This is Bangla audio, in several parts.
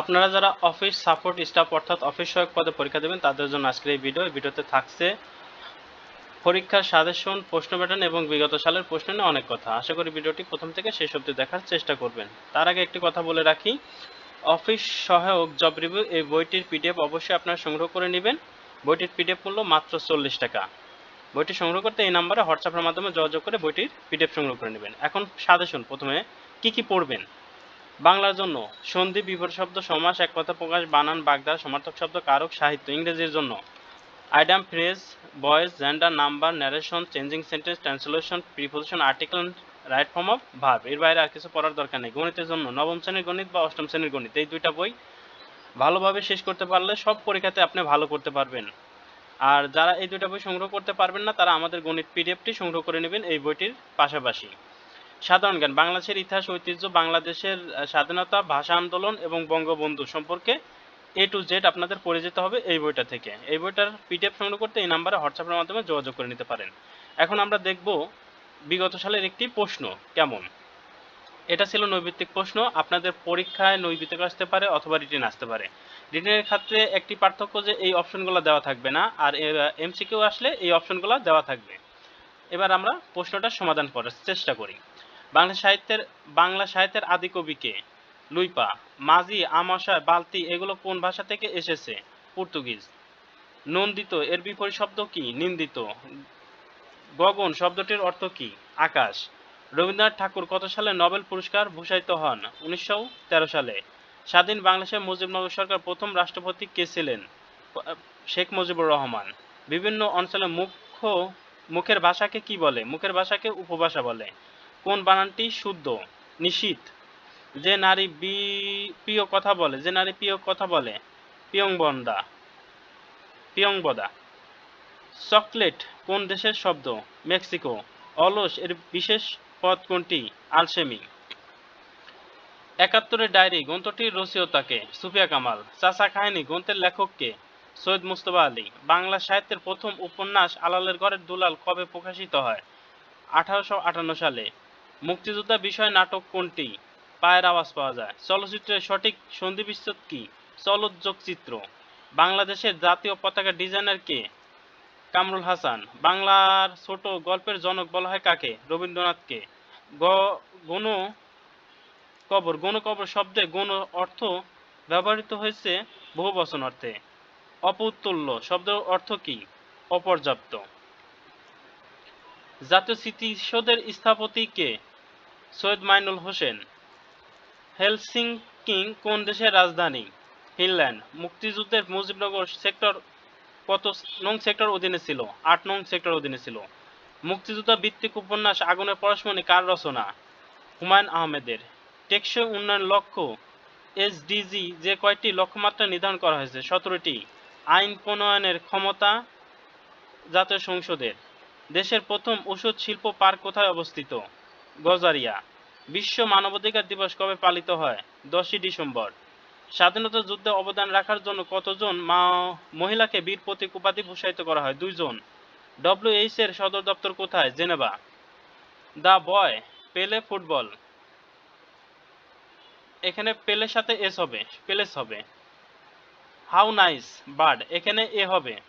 আপনারা যারা অফিস সাপোর্ট স্টাফ অর্থাৎ অফিস সহায়ক পদে পরীক্ষা দেবেন, তাদের জন্য আজকের এই ভিডিও ভিডিওতে থাকছে পরীক্ষার সাজেশন প্রশ্ন প্যাটার্ন এবং বিগত সালের প্রশ্ন নিয়ে অনেক কথা। আশা করি ভিডিওটি প্রথম থেকে শেষ অবধি দেখার চেষ্টা করবেন। তার আগে একটি কথা বলে রাখি অফিস সহায়ক জব রিভিউ এই বইটির পিডিএফ অবশ্যই আপনারা সংগ্রহ করে নেবেন। বইটির পিডিএফ মূল্য মাত্র চল্লিশ টাকা। বইটি সংগ্রহ করতে এই নাম্বারে হোয়াটসঅ্যাপের মাধ্যমে যোগাযোগ করে বইটির পিডিএফ সংগ্রহ করে নেবেন। এখন সাজেশন প্রথমে কি কি পড়বেন? বাংলার জন্য। সন্ধি বিপরীত শব্দ সমাস এক কথা প্রকাশ বানান বাগদা সমার্থক শব্দ কারক সাহিত্য ইংরেজির জন্য। Idiom phrase voice gender, number, narration, changing sentence, translation, preposition, article right form of verb. এর বাইরে আর কিছু পড়ার দরকার নেই। গণিতের জন্য নবম শ্রেণির গণিত বা অষ্টম শ্রেণির গণিত, এই দুইটা বই ভালোভাবে শেষ করতে পারলে সব পরীক্ষাতে আপনি ভালো করতে পারবেন। আর যারা এই দুইটা বই সংগ্রহ করতে পারবেন না, তারা আমাদের গণিত পিডিএফটি সংগ্রহ করে নেবেন এই বইটির পাশাপাশি। সাধারণ জ্ঞান, বাংলাদেশের ইতিহাস, ঐতিহ্য, বাংলাদেশের স্বাধীনতা, ভাষা আন্দোলন এবং বঙ্গবন্ধু সম্পর্কে এ টু জেড আপনাদের পড়ে যেতে হবে এই বইটা থেকে। এই বইটার পিডিএফ সংগ্রহ করতে এই নাম্বারে হোয়াটসঅ্যাপের মাধ্যমে যোগাযোগ করে নিতে পারেন। এখন আমরা দেখব বিগত সালের একটি প্রশ্ন, কেমন? এটা ছিল নৈবিত্তিক প্রশ্ন, আপনাদের পরীক্ষায় নৈবিত্তিক আসতে পারে অথবা রিটেন আসতে পারে। রিটেনের ক্ষেত্রে একটি পার্থক্য যে এই অপশনগুলো দেওয়া থাকবে না, আর এমসিকিউ আসলে এই অপশনগুলো দেওয়া থাকবে। এবার আমরা প্রশ্নটার সমাধান করার চেষ্টা করি। বাংলা সাহিত্যের বাংলা সাহিত্যের আদি কবি কে? লুইপা, মাঝি, আমাশয়, বালতি, এগুলো কোন ভাষা থেকে এসেছে? পর্তুগিজ। নন্দিত, এর বিপরীত শব্দ কি? নিন্দিত। গগন, শব্দটির অর্থ কি? আকাশ। রবীন্দ্রনাথ ঠাকুর কত সালে নোবেল পুরস্কার ভূষায়িত হন? উনিশশো তেরো সালে। স্বাধীন বাংলাদেশের মুজিবনগর সরকার প্রথম রাষ্ট্রপতি কে ছিলেন? শেখ মুজিবুর রহমান। বিভিন্ন অঞ্চলে মুখ্য, মুখের ভাষাকে কি বলে? মুখের ভাষাকে উপভাষা বলে। কোন বানানটি শুদ্ধ নিশীত যে নারী বি- প্রিয় কথা বলে, যে নারী প্রিয় কথা বলে পিয়ংবন্দা পিয়ংবদা চকলেট কোন দেশের শব্দ? মেক্সিকো। অলস এর বিশেষ পদ কোনটি? আলসেমি। একাত্তরের ডায়েরি, গ্রন্থটির রচয়িতাকে সুফিয়া কামাল, চাচা কাহিনী, গ্রন্থের লেখককে সৈয়দ মুস্তফা আলী। বাংলা সাহিত্যের প্রথম উপন্যাস আলালের ঘরের দুলাল কবে প্রকাশিত হয়? আঠারোশো আটান্ন সালে। মুক্তিযোদ্ধা বিষয় নাটক কোনটি? পায়ের আওয়াজ পাওয়া যায়। চলচ্চিত্রের সঠিক সন্ধিবিচ্ছেদ কি? চলচ্যোগ চিত্র। বাংলাদেশের জাতীয় পতাকা ডিজাইনার কে? কামরুল হাসান। বাংলার ছোট গল্পের জনক বলা হয় কাকে? রবীন্দ্রনাথকে গণ কবর। গণ কবর শব্দে গণ অর্থ ব্যবহৃত হয়েছে বহু বচন অর্থে। অপুতুল্য শব্দ অর্থ কি? অপর্যাপ্ত। জাতীয় স্মৃতিসৌধের স্থপতি কে? সৈয়দ মাইনুল হোসেন। হেলসিংকি কোন দেশের রাজধানী? ফিনল্যান্ড। মুক্তিযুদ্ধের মুজিবনগর সেক্টর কত নং সেক্টর অধীনে ছিল? আট নং সেক্টর অধীনে ছিল। মুক্তিযোদ্ধা ভিত্তিক উপন্যাস আগুনের পরশমণি কার রচনা? হুমায়ুন আহমেদের। টেকসই উন্নয়ন লক্ষ্য এসডিজি যে কয়টি লক্ষ্যমাত্রা নির্ধারণ করা হয়েছে? সতেরোটি। আইন প্রণয়নের ক্ষমতা জাতীয় সংসদের। দেশের প্রথম ওষুধ শিল্প পার্ক কোথায় অবস্থিত? গজারিয়া। বিশ্ব মানবাধিকার দিবস কবে পালিত হয়? দশই ডিসেম্বর। স্বাধীনতা যুদ্ধে অবদান রাখার জন্য কতজন মা মহিলাকে বীর প্রতীক উপাধি ভূষায়িত করা হয়? দুইজন। ডব্লিউএইচ এর সদর দপ্তর কোথায়? জেনেভা। দ্য বয়, পেলে ফুটবল। এখানে পেলের সাথে এস হবে, পেলেস হবে। হাউ নাইস বার্ড, এখানে এ হবে।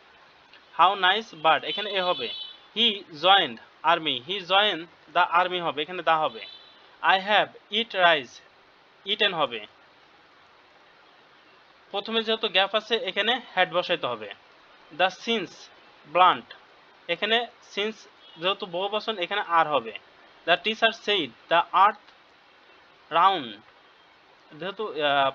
হাউ নাইস বার্ড, এখানে এ হবে। He joined army, he join the army হবে, এখানে দা হবে। I have eat rice eaten হবে। প্রথমে যেহেতু গ্যাপ আছে, এখানে হেড বসাইতে হবে। দ্য সিন্স ব্লান্ট এখানে সিন্স যেহেতু বহু বচন, এখানে আর হবে। The teacher said the earth round যেহেতু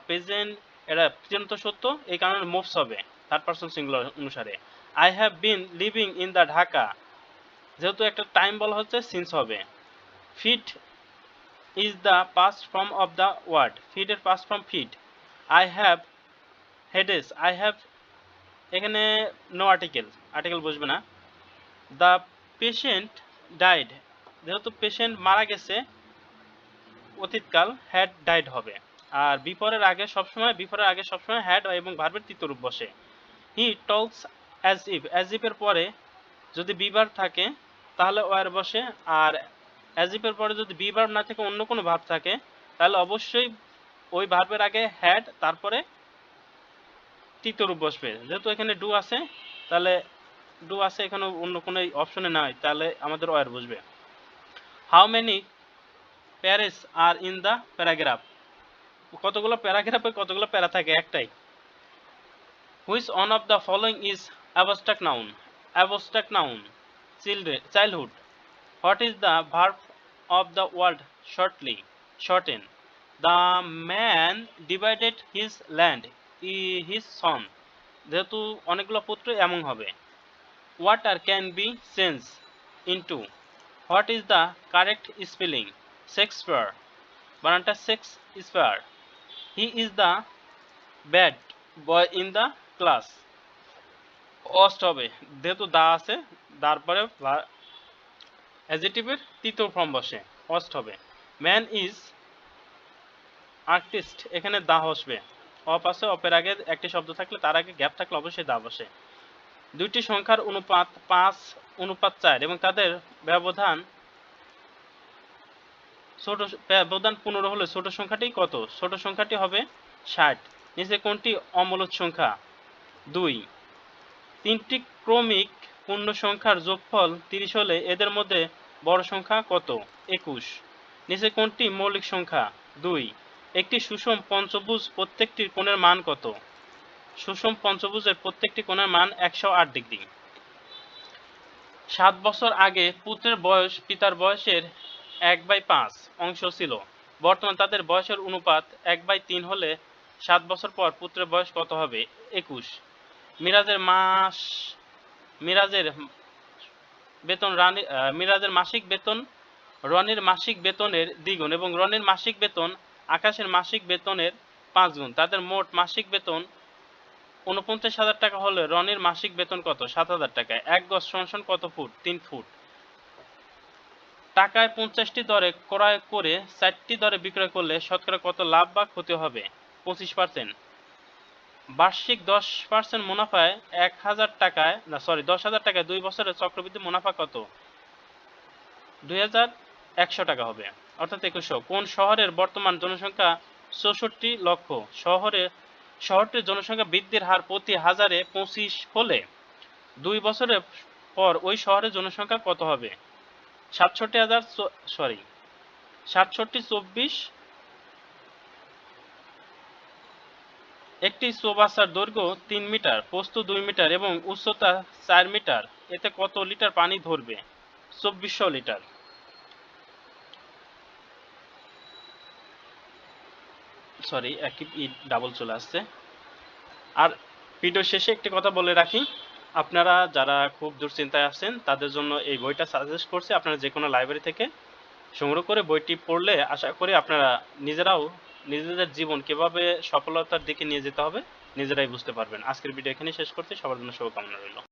প্রেজেন্ট এটা প্রেজেন্ট সত্য, এই কারণে মুভস হবে থার্ড পার্সন সিঙ্গুলার অনুসারে। I have been living in the Dhaka যেহেতু একটা টাইম বলা হচ্ছে সিন্স হবে। Fit is the past form of the word fit এর past form fit I have headache I have এখানে নো আর্টিকেল আর্টিকেল বুঝবে না। দ্য পেশেন্ট ডাইড যেহেতু পেশেন্ট মারা গেছে, অতীতকাল হ্যাড ডাইড হবে। আর বিপরের আগে সবসময় বিপরের আগে সবসময় হ্যাড এবং ভার্বের তৃতীয় রূপ বসে। He talks as if as ইফের পরে যদি বিবার থাকে তাহলে ওয়ার বসে। আর অ্যাজ ইফের পরে যদি বিবার না থেকে, অন্য কোনো ভাব থাকে, তাহলে অবশ্যই ওই ভার্বের আগে হ্যাড তারপরে তৃতীয় রূপ বসবে। যেহেতু এখানে ডু আছে, তাহলে ডু আছে, এখানে অন্য কোনো অপশনে নাই, তাহলে আমাদের ওয়ার বসবে। How many paras are in the paragraph কতগুলো প্যারাগ্রাফে কতগুলো প্যারা থাকে? একটাই। Which one of the following is abstract noun abstract noun children childhood what is the verb of the world shortly shorten the man divided his land E his son যেহেতু অনেকগুলো পুত্র, এমন হবে। Water can be change into what is the correct spelling Shakespeare বানানটা sex spar he is the bad boy in the class অস্ট হবে যেহেতু দা আছে তারপরে অ্যাজিটিভের তৃতীয় ফর্ম বসে অস্ট হবে। ম্যান ইজ আর্টিস্ট এখানে দা বসবে। অপ আছে অপের আগে একটি শব্দ থাকলে তার আগে গ্যাপ থাকলে অবশ্যই দা বসে। দুইটি সংখ্যার অনুপাত পাঁচ, অনুপাত চার এবং তাদের ব্যবধান ছোট, ব্যবধান পনেরো হলে ছোট সংখ্যাটি কত? ছোট সংখ্যাটি হবে ষাট। নিচে কোনটি? অমূলদ সংখ্যা। দুই। তিনটি ক্রমিক পূর্ণ সংখ্যার যোগফল তিরিশ হলে এদের মধ্যে বড় সংখ্যা কত? একুশ। নিচে কোনটি মৌলিক সংখ্যা? দুই। একটি সুষম পঞ্চভুজ প্রত্যেকটির কোণের মান কত? সুষম পঞ্চভুজের প্রত্যেকটি কোণের মান একশো আট ডিগ্রি। সাত বছর আগে পুত্রের বয়স পিতার বয়সের এক বাই পাঁচ অংশ ছিল। বর্তমান তাদের বয়সের অনুপাত এক বাই তিন হলে সাত বছর পর পুত্রের বয়স কত হবে? একুশ। মিরাজের মাস মিরাজের বেতন রানী মিরাজের মাসিক বেতন, রনির মাসিক বেতনের দ্বিগুণ এবং রনির মাসিক বেতন আকাশের মাসিক বেতনের পাঁচ গুণ তাদের মোট মাসিক বেতন উনপঞ্চাশ হাজার টাকা হলে রনির মাসিক বেতন কত? সাত হাজার টাকা। এক গজ সমান কত ফুট? তিন ফুট। টাকায় পঞ্চাশটি দরে ক্রয় করে চারটি দরে বিক্রয় করলে শতকরা কত লাভ বা ক্ষতি হবে? পঁচিশ পার্সেন্ট বার্ষিক দশ পার্সেন্ট মুনাফায় এক হাজার টাকায়, না সরি দশ হাজার টাকায় দুই বছরের চক্রবৃদ্ধি মুনাফা কত? দুই হাজার একশো টাকা হবে। অর্থাৎ একুশশো। কোন শহরের বর্তমান জনসংখ্যা চৌষট্টি লক্ষ? শহরে, শহরটির জনসংখ্যা বৃদ্ধির হার প্রতি হাজারে পঁচিশ হলে দুই বছরের পর ওই শহরের জনসংখ্যা কত হবে? সাতষট্টি হাজার সরি সাতষট্টি চব্বিশ একটি চৌবাচ্চার দৈর্ঘ্য তিন মিটার প্রস্থ দুই মিটার এবং উচ্চতা চার মিটার। এতে কত লিটার পানি ধরবে? চব্বিশশো লিটার। সরি একই ডাবল চলে আসছে। আর ভিডিও শেষে একটি কথা বলে রাখি। আপনারা যারা খুব দুশ্চিন্তায় আছেন, তাদের জন্য এই বইটা সাজেস্ট করছি। আপনারা যে কোনো লাইব্রেরি থেকে সংগ্রহ করে বইটি পড়লে আশা করি আপনারা নিজেরাও নিজেদের জীবন কীভাবে সফলতার দিকে নিয়ে যেতে হবে, নিজেরাই বুঝতে পারবেন। আজকের ভিডিও এখানে শেষ করছি। সবার জন্য শুভকামনা রইল।